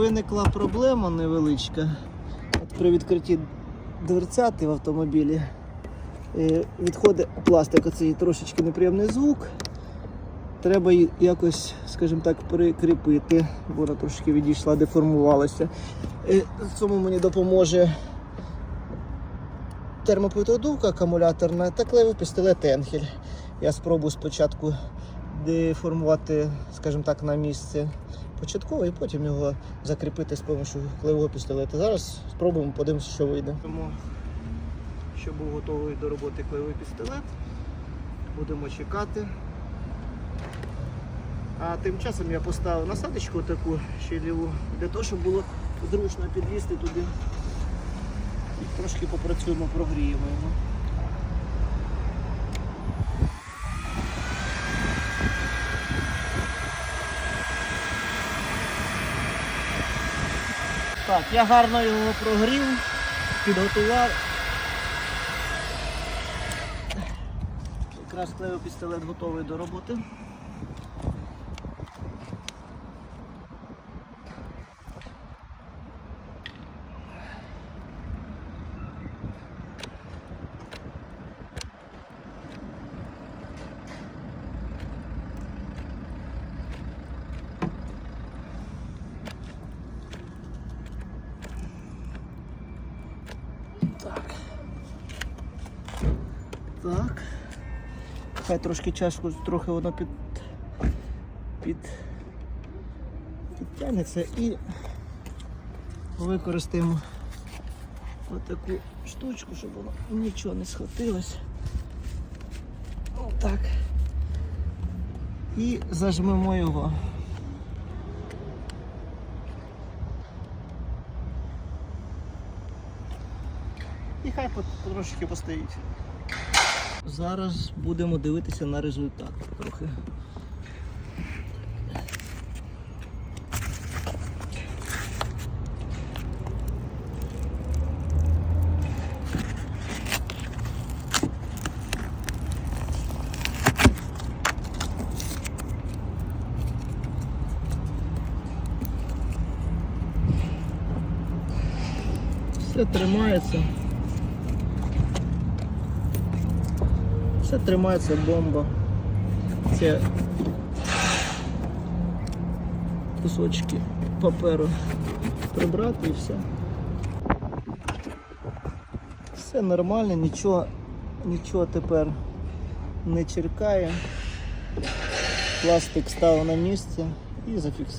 виникла проблема невеличка. От при відкритті дверцяти в автомобілі е, відходить пластик, оцей трошечки неприємний звук. Треба її якось, скажімо так, прикріпити. Вона трошки відійшла, деформувалася. Е, В цьому мені допоможе термоповідовка акумуляторна та клевий пістолет Енхель. Я спробую спочатку деформувати, скажімо так, на місце початково і потім його закріпити з допомогою клеєвого пістолета. Зараз спробуємо, подивимося, що вийде. Тому, щоб був готовий до роботи клеєвий пістолет, будемо чекати. А тим часом я поставив насадочку таку ще ліву, для того, щоб було зручно підлізти туди. І трошки попрацюємо, прогріємо його. Так, я гарно його прогрів, підготував. Якраз клею пістолет готовий до роботи. Так. Хай трошки чашку, трохи воно під, під, підтягнеться і використаємо отаку штучку, щоб воно нічого не схватилось. Отак. І зажмемо його. І хай по- трошки постоїть. Зараз будемо дивитися на результат трохи. Все тримається. Все тримається бомба. Це кусочки паперу прибрати і все. Все нормально, нічого, нічого тепер не черкає. Пластик став на місце і зафіксував.